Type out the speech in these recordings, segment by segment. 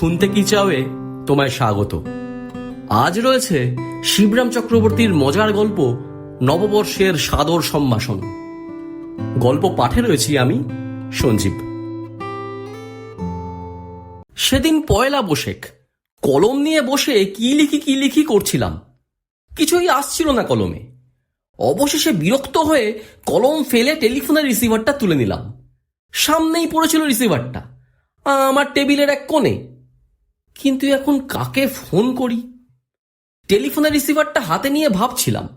শুনতে কি চাওয়ে? তোমায় স্বাগত। আজ রয়েছে শিবরাম চক্রবর্তীর মজার গল্প, নববর্ষের সাদর সম্ভাষণ। গল্প পাঠে রয়েছি আমি, সঞ্জীব। সেদিন পয়লা বসেক কলম নিয়ে বসে কি লিখি কি লিখি করছিলাম। কিছুই আসছিল না কলমে। অবশেষে বিরক্ত হয়ে কলম ফেলে টেলিফোনের রিসিভারটা তুলে নিলাম। সামনেই পড়েছিল রিসিভারটা। আমার টেবিলের এক কোণে কিন্তু এখন কাকে ফোন করি? টেলিফোনের রিসিভারটা হাতে নিয়ে ভাবছিলাম।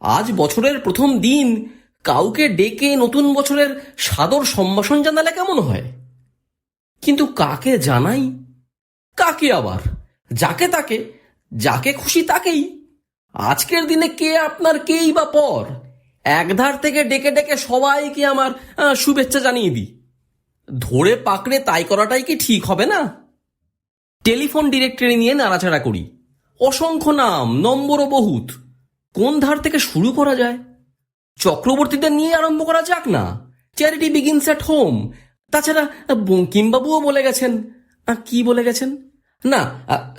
আজ বছরের প্রথম দিন, কাউকে ডেকে নতুন বছরের সাদর সম্ভাষণ জানালে কেমন হয়? কিন্তু কাকে জানাই? কাকে আবার? যাকে তাকে? যাকে খুশি তাকেই। আজকের দিনে কে আপনার কেই বা পর? একধার থেকে ডেকে ডেকে সবাইকে আমার শুভেচ্ছা জানিয়ে দিই। ধরে পাকড়ে তাই করাটাই কি ঠিক হবে না? টেলিফোন ডিরেক্টরি নিয়ে নাড়াচাড়া করি। অসংখ্য নাম, নম্বরও বহুত। কোন ধার থেকে শুরু করা যায়? চক্রবর্তীদের নিয়ে আরম্ভ করা যাক না। চ্যারিটি বিগিনস অ্যাট হোম তাছাড়া, বঙ্কিমবাবুও বলে গেছেন। কি বলে গেছেন? না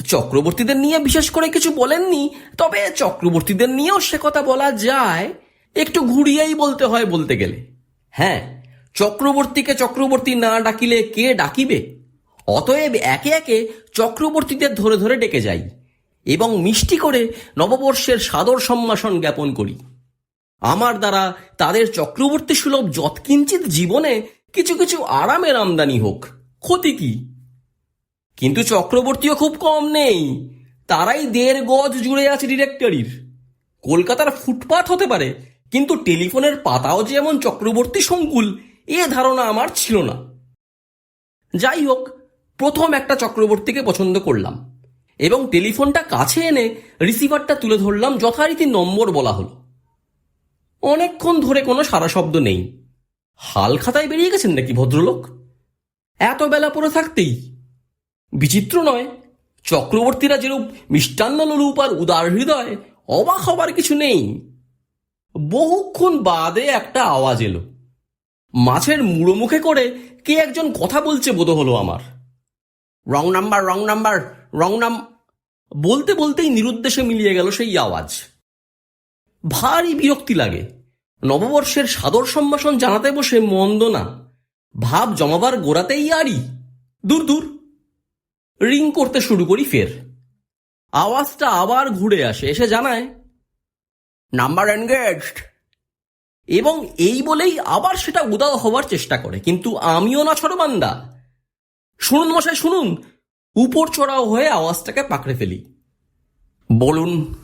চক্রবর্তীদের নিয়ে বিশেষ করে কিছু বলেননি। তবে চক্রবর্তীদের নিয়েও সে কথা বলা যায়। একটু ঘুরিয়েই বলতে হয় বলতে গেলে। হ্যাঁ চক্রবর্তীকে চক্রবর্তী না ডাকিলে কে ডাকিবে? অতএব একে একে চক্রবর্তীদের ধরে ধরে ডেকে যাই এবং মিষ্টি করে নববর্ষের সাদর সম্ভাষণ জ্ঞাপন করি। আমার দ্বারা তাদের চক্রবর্তী সুলভ যৎকিঞ্চিত জীবনে কিছু কিছু আরামের আমদানি হোক, ক্ষতি কি? কিন্তু চক্রবর্তীও খুব কম নেই। তারাই দেড় গজ জুড়ে আছে ডিরেক্টরির। কলকাতার ফুটপাথ হতে পারে, কিন্তু টেলিফোনের পাতাও যে এমন চক্রবর্তী সংকুল, এ ধারণা আমার ছিল না। যাই হোক প্রথম একটা চক্রবর্তীকে পছন্দ করলাম। এবং টেলিফোনটা কাছে এনে রিসিভারটা তুলে ধরলাম, যথারীতি নম্বর বলা হলো। অনেকক্ষণ ধরে কোনো সারা শব্দ নেই। হাল খাতায় বেরিয়ে গেছেন নাকি ভদ্রলোক? এত বেলা পরে থাকতেই। বিচিত্র নয়, চক্রবর্তীরা যেরূপ মিষ্টান্ন লোলুপ আর উদার হৃদয়, অবাক হবার কিছু নেই। বহুক্ষণ বাদে একটা আওয়াজ এলো। মাছের মুড়ো মুখে করে কে একজন কথা বলছে বোধ হলো আমার। Wrong number wrong number wrong নাম বলতে বলতেই নিরুদ্দেশে মিলিয়ে গেল সেই আওয়াজ। ভারী বিরক্তি লাগে। নববর্ষের সাদর সম্ভাষণ জানাতে বসে মন্দ না। ভাব জমাবার গোড়াতেই আরই দূর দূর। রিং করতে শুরু করি ফের। আওয়াজটা আবার ঘুরে আসে, এসে জানায় নাম্বার এনগেজড এবং এই বলেই আবার সেটা উদাও হওয়ার চেষ্টা করে। কিন্তু আমিও না ছড়বান্দা শুনুন মশাই, শুনুন। উপর চড়াও হয়ে আওয়াজটাকে পাকড়ে ফেলি। বলুন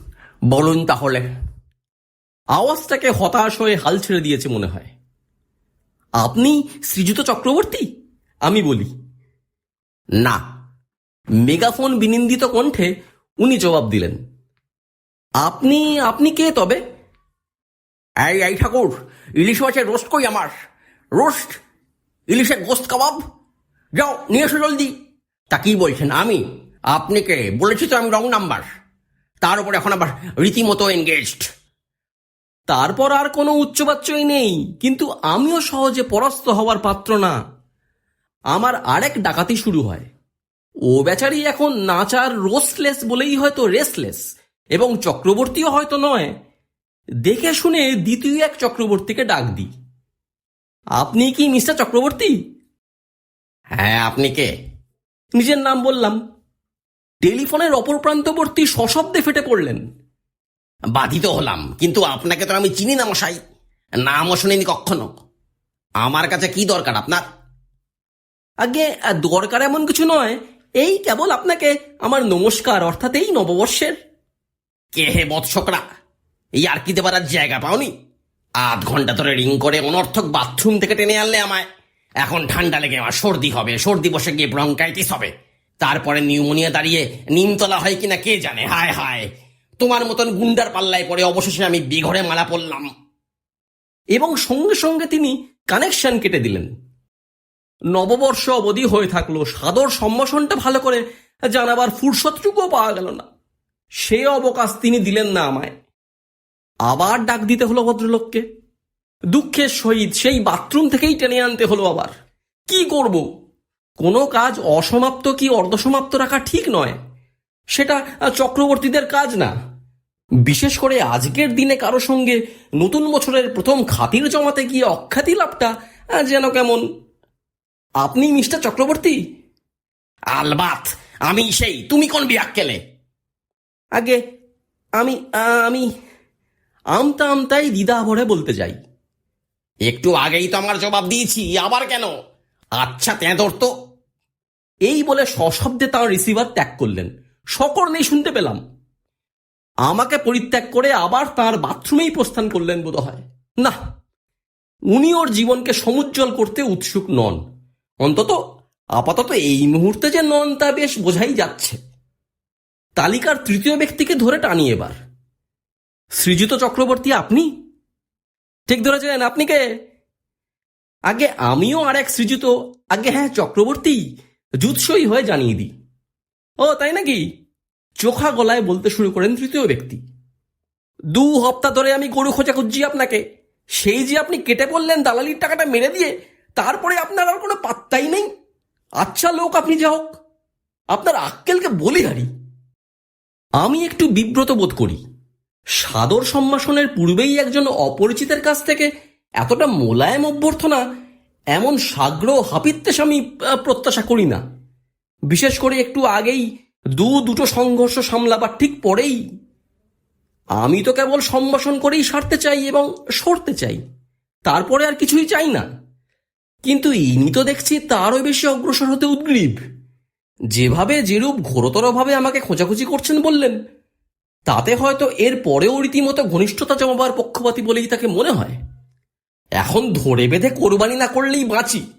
বলুন তাহলে। আওয়াজটাকে হতাশ হয়ে হাল ছেড়ে দিয়েছে মনে হয়। আপনি শ্রীযুত চক্রবর্তী? আমি বলি। না, মেগাফোন বিনিন্দিত কণ্ঠে উনি জবাব দিলেন। আপনি আপনি কে তবে? এই ঠাকুর, ইলিশ মাছের রোস্ট কই আমার? রোস্ট? ইলিশের গোস্ত কাবাব? যাও, নিয়ে এসো জলদি। তা কি বলছেন আমি? আপনি কে বলেছি তো আমি রং নাম্বার। তার উপর এখন আবার রীতিমতো এনগেজড তারপর আর কোনো উচ্চবাচ্যই নেই, কিন্তু আমিও সহজে পরাস্ত হওয়ার পাত্র না। আমার আরেক ডাকাতি শুরু হয়। ও বেচারি এখন নাচার রোস্টলেস বলেই হয়তো রেসলেস এবং চক্রবর্তীও হয়তো নয়। দেখে শুনে দ্বিতীয় এক চক্রবর্তীকে ডাক দিই। আপনি কি মিস্টার চক্রবর্তী? হ্যাঁ আপনি কে? নিজের নাম বললাম। টেলিফোনের অপর প্রান্তবর্তী সশব্দে ফেটে পড়লেন। বাধিত হলাম কিন্তু আপনাকে তো আমি চিনি না মশাই। নামও শুনিনি কখনো। আমার কাছে কি দরকার আপনার? আগে দরকার এমন কিছু নয়। এই কেবল আপনাকে আমার নমস্কার অর্থাৎ এই নববর্ষের। কে হে বৎসকরা? এই আর কি দেবার জায়গা পাওনি? আধ ঘণ্টা ধরে রিং করে অনর্থক বাথরুম থেকে টেনে আনলে আমায়। এখন ঠান্ডা লেগে আমার সর্দি হবে, সর্দি বসে গিয়ে ব্রঙ্কাইটিস হবে। তারপরে নিউমোনিয়া দাঁড়িয়ে নিমতলা হয় কিনা কে জানে? হায় হায়। তোমার মতন গুন্ডার পাল্লায় পড়ে অবশেষে আমি বিঘরে মালা পড়লাম। এবং সঙ্গে সঙ্গে তিনি কানেকশন কেটে দিলেন। নববর্ষ অবধি হয়ে থাকল, সাদর সম্ভাষণটা ভালো করে জানাবার ফুরসতটুকুও পাওয়া গেল না। সে অবকাশ তিনি দিলেন না আমায়। আবার ডাক দিতে হলো ভদ্রলোককে। দুঃখের সহিত সেই বাথরুম থেকেই টেনে আনতে হলো আবার। কি করব? কোনো কাজ অসমাপ্ত কি অর্ধসমাপ্ত রাখা ঠিক নয়। সেটা চক্রবর্তীদের কাজ না। বিশেষ করে আজকের দিনে কারও সঙ্গে নতুন বছরের প্রথম খাতির জমাতে গিয়ে অখ্যাতি লাভটা যেন কেমন। আপনি মিস্টার চক্রবর্তী? আলবাত, আমি সেই, তুমি কোন বিয়াক্কেলে? আগে আমি আমি আমতা আমতাই দ্বিধা ভরে বলতে যাই। একটু আগেই তো আমার জবাব দিয়েছি, আবার কেন? আচ্ছা তেঁদর তো। এই বলে সশব্দে তার রিসিভার ত্যাগ করলেন। সকর নেই শুনতে পেলাম। আমাকে পরিত্যাগ করে আবার তার বাথরুমেই প্রস্থান করলেন বোধ হয় না, উনি ওর জীবনকে সমুজ্জ্বল করতে উৎসুক নন। অন্তত, আপাতত এই মুহূর্তে যে নন তা বেশ বোঝাই যাচ্ছে। তালিকার তৃতীয় ব্যক্তিকে ধরে টানি এবার। সৃজিত চক্রবর্তী, আপনি? ঠিক ধরেছেন আপনি কে? আগে আমিও আর এক সৃজিত, আগে হ্যাঁ চক্রবর্তী, জুৎসই হয়ে জানিয়ে দিই। ও, তাই নাকি? চোখা গলায় বলতে শুরু করেন তৃতীয় ব্যক্তি। দু হপ্তাহ ধরে আমি গরু খোঁজা খুঁজছি আপনাকে। সেই যে আপনি কেটে পড়লেন দালালির টাকাটা মেরে দিয়ে, তারপরে আপনার আর কোনো পাত্তাই নেই। আচ্ছা লোক, আপনি যা হোক। আপনার আক্কেলকে বলি হারি। আমি একটু বিব্রত বোধ করি। সাদর সম্ভাষণের পূর্বেই একজন অপরিচিতের কাছ থেকে এতটা মোলায়েম অভ্যর্থনা, এমন সাগ্র হাপিত্যেশ আমি প্রত্যাশা করি না। বিশেষ করে একটু আগেই দু, দুটো সংঘর্ষ সামলাবার ঠিক পরেই আমি তো কেবল সম্ভাষণ করেই সারতে চাই এবং সরতে চাই, তারপরে আর কিছুই চাই না। কিন্তু ইনি তো দেখছি তারও বেশি অগ্রসর হতে উদ্গ্রীব। যেভাবে যেরূপ ঘোরতরভাবে আমাকে খোঁজাখুঁজি করছেন বললেন তাতে হয়তো এর পরেও রীতিমতো ঘনিষ্ঠতা জমাবার পক্ষপাতী বলেই তাকে মনে হয়। এখন ধরে বেঁধে কোরবানি না করলেই বাঁচি।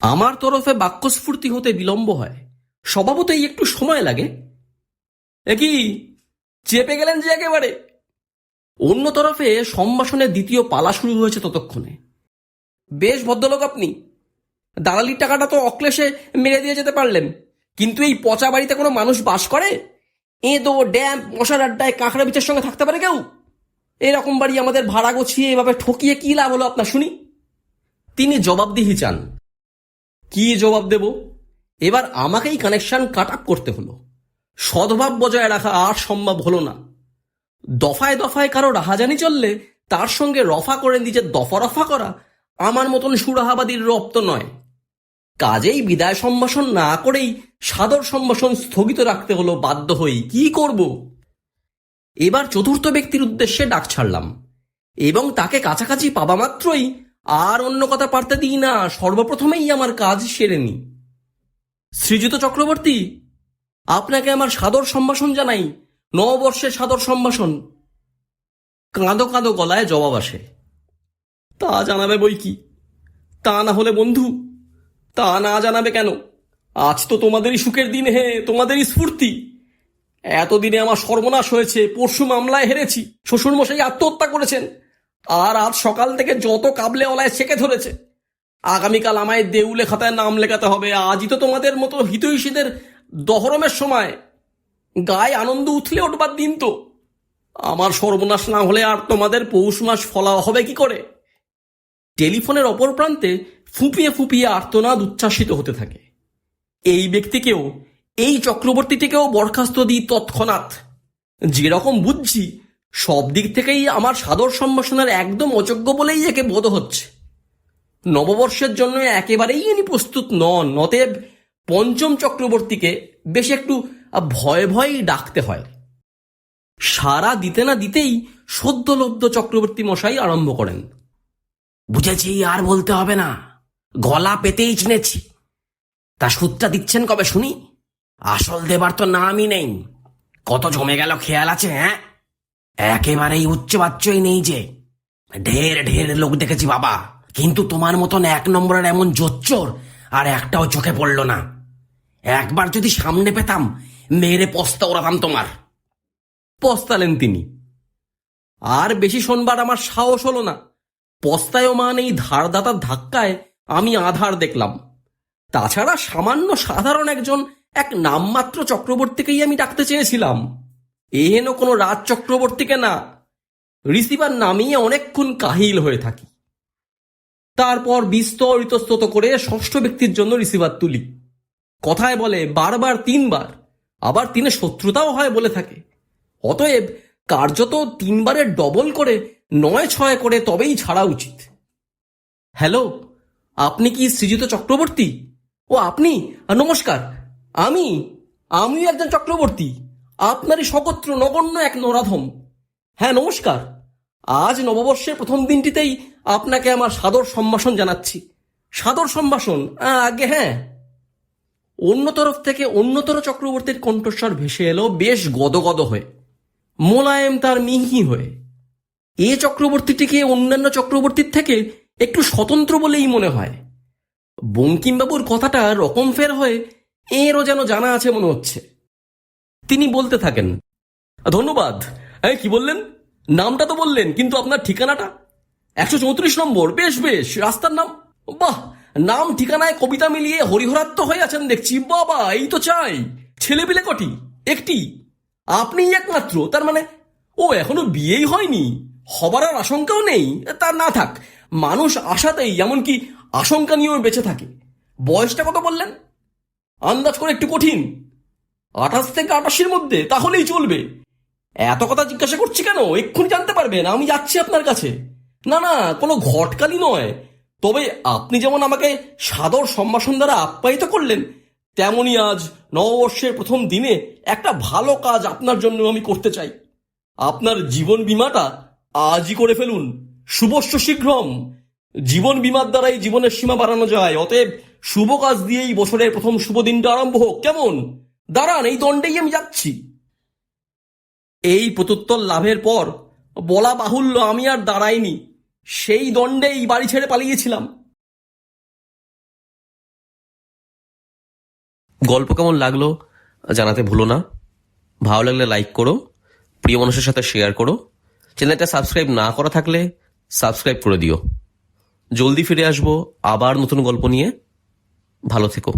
আমার তরফে বাক্যস্ফূর্তি হতে বিলম্ব হয়। স্বভাবতই একটু সময় লাগে। একই চেপে গেলেন যে একেবারে? অন্য তরফে সম্ভাষণের দ্বিতীয় পালা শুরু হয়েছে ততক্ষণে। বেশ ভদ্রলোক আপনি, দালালির টাকাটা তো অক্লেশে মেরে দিয়ে যেতে পারলেন। কিন্তু এই পচা বাড়িতে কোনো মানুষ বাস করে? এঁদো ড্যাম মশার আড্ডায় কাঁকড়া বিচের সঙ্গে থাকতে পারে কেউ? এরকম বাড়ি আমাদের ভাড়া গছিয়ে এভাবে ঠকিয়ে কি লাভ হলো আপনার, শুনি? তিনি জবাবদিহি চান। কি জবাব দেব? এবার আমাকেই কানেকশন কাট আপ করতে হলো। সদ্ভাব বজায় রাখা আর সম্ভব হলো না। দফায় দফায় কারও রাহাজানি চললে তার সঙ্গে রফা করে নিজের দফা রফা করা আমার মতন সুরাহাবাদীর রপ্ত নয়। কাজেই বিদায় সম্ভাষণ না করেই সাদর সম্ভাষণ স্থগিত রাখতে হলো বাধ্য হই কি করব? এবার চতুর্থ ব্যক্তির উদ্দেশ্যে ডাক ছাড়লাম। এবং তাকে কাছাকাছি পাবা মাত্রই আর অন্য কথা পারতে দিই না, সর্বপ্রথমেই আমার কাজ সেরে নি শ্রীযুত চক্রবর্তী, আপনাকে আমার সাদর সম্ভাষণ জানাই। নববর্ষের সাদর সম্ভাষণ। কাঁদো কাঁদো গলায় জবাব আসে। তা জানাবে বই কি? তা না হলে বন্ধু তা না জানাবে কেন? আজ তো তোমাদেরই সুখের দিন হে, তোমাদেরই স্ফূর্তি। এতদিনে আমার সর্বনাশ হয়েছে, পরশু মামলায় হেরেছি, শ্বশুরমশাই আত্মহত্যা করেছেন, আর আজ সকাল থেকে যত কাবলে অলায় সেকে ধরেছে। আগামীকাল আমায় দেউলে খাতায় নাম লেখাতে হবে। আজই তো তোমাদের মতো হিতৈষীদের দহরমের সময়। গায়ে আনন্দ উঠলে উঠবার দিন তো। আমার সর্বনাশ না হলে আর তোমাদের পৌষ মাস ফলা হবে কি করে? টেলিফোনের অপর প্রান্তে ফুপিয়ে ফুপিয়ে আর্তনাদ উচ্ছ্বাসিত হতে থাকে। এই ব্যক্তিকেও, এই চক্রবর্তীটিকেও বরখাস্ত দিই তৎক্ষণাৎ। যেরকম বুঝছি, সব দিক থেকেই আমার সাদর সম্ভাষণের একদম অযোগ্য বলেই একে বোধ হচ্ছে। নববর্ষের জন্য একেবারেই ইনি প্রস্তুত নন, অতএব পঞ্চম চক্রবর্তীকে বেশ একটু ভয় ভয়েই ডাকতে হয়। সারা দিতে না দিতেই সদ্যলব্ধ চক্রবর্তী মশাই আরম্ভ করেন। বুঝেছি, আর বলতে হবে না। গলা পেতেই চিনেছি। তা সুদটা দিচ্ছেন কবে শুনি? আসল দেবার তো নামই নেই। কত জমে গেল খেয়াল আছে হ্যাঁ? একেবারেই উচ্চ বাচ্চই নেই যে। ঢের ঢের লোক দেখেছি বাবা। কিন্তু তোমার মতন এক নম্বরের এমন জোচ্চোর আর একটাও চোখে পড়ল না। একবার যদি সামনে পেতাম, মেরে পস্তা ওড়াতাম তোমার। পস্তালেন তিনি। আর বেশি শোনবার আমার সাহস হলো না। পস্তায়ও পস্তায়মান এই ধারদাতার ধাক্কায় আমি আধার দেখলাম। তাছাড়া সামান্য সাধারণ একজন এক নামমাত্র চক্রবর্তীকেই আমি ডাকতে চেয়েছিলাম। এহেন কোনো রাজ চক্রবর্তীকে না। রিসিভার নামিয়ে অনেকক্ষণ কাহিল হয়ে থাকি। তারপর বিস্তর ইতস্তত করে ষষ্ঠ ব্যক্তির জন্য রিসিভার তুলি। কথায় বলে, বারবার তিনবার। আবার তিনে শত্রুতাও হয় বলে থাকে। অতএব কার্যত তিনবারের ডবল করে নয় ছয় করে তবেই ছাড়া উচিত। হ্যালো? আপনি কি শ্রীযুত চক্রবর্তী? ও আপনি? নমস্কার। আমি? আমিও একজন চক্রবর্তী। আপনারই সকত্র নগণ্য এক নরাধম। হ্যাঁ নমস্কার। আজ নববর্ষের প্রথম দিনটিতেই আপনাকে আমার সাদর সম্ভাষণ জানাচ্ছি। সাদর সম্ভাষণ? আগে হ্যাঁ। অন্য তরফ থেকে অন্যতর চক্রবর্তীর কণ্ঠস্বর ভেসে এলো বেশ গদগদ হয়ে। মোলায়েম তার মিহি হয়ে। এ চক্রবর্তীটিকে অন্যান্য চক্রবর্তীর থেকে একটু স্বতন্ত্র বলেই মনে হয়। বঙ্কিমবাবুর কথাটা রকম ফের হয়ে এরও যেন জানা আছে মনে হচ্ছে। তিনি বলতে থাকেন, ধন্যবাদ। এই, কি বললেন? নামটা তো বললেন, কিন্তু আপনার ঠিকানাটা? একশো চৌত্রিশ নম্বর, বেশ বেশ, রাস্তার নাম। বাহ, নাম, ঠিকানায় কবিতা মিলিয়ে হরিহরাত্ম হয়ে আছেন দেখছি। বাবা, এই তো চাই। ছেলে ছেলেপিলে কটি? একটি। আপনিই একমাত্র, তার মানে ও এখনও বিয়েই হয়নি। হবার আর আশঙ্কাও নেই, তা না থাক। মানুষ আশাতেই এমনকি আশঙ্কা নিয়েও বেঁচে থাকে। বয়সটা কত বললেন? আন্দাজ করে একটু কঠিন। আঠাশ থেকে আটাশের মধ্যে, তাহলেই চলবে। এত কথা জিজ্ঞাসা করছি কেন? এক্ষুনি জানতে পারবেন, আমি যাচ্ছি আপনার কাছে। না না, কোনো ঘটকালি নয়। তবে আপনি যেমন আমাকে সাদর সম্ভাষণ দ্বারা আপ্যায়িত করলেন, তেমনি আজ নববর্ষের প্রথম দিনে একটা ভালো কাজ আপনার জন্য আমি করতে চাই। আপনার জীবন বীমাটা আজই করে ফেলুন। শুভস্য শীঘ্রম। জীবন বীমার দ্বারাই জীবনের সীমা বাড়ানো যায়। অতএব শুভ কাজ দিয়েই বছরের প্রথম শুভ দিনটা আরম্ভ হোক। কেমন? দাঁড়ান, এই দণ্ডেই আমি যাচ্ছি। এই প্রত্যুত্তর লাভের পর বলা বাহুল্য, আমি আর দাঁড়াইনি। সেই দণ্ডেই বাড়ি ছেড়ে পালিয়েছিলাম। গল্প কেমন লাগল জানাতে ভুলো না। ভালো লাগলে লাইক করো। প্রিয় মানুষের সাথে শেয়ার করো। চ্যানেলটা সাবস্ক্রাইব না করা থাকলে সাবস্ক্রাইব করে দিও। জলদি ফিরে আসব আবার নতুন গল্প নিয়ে। ভালো থেকো।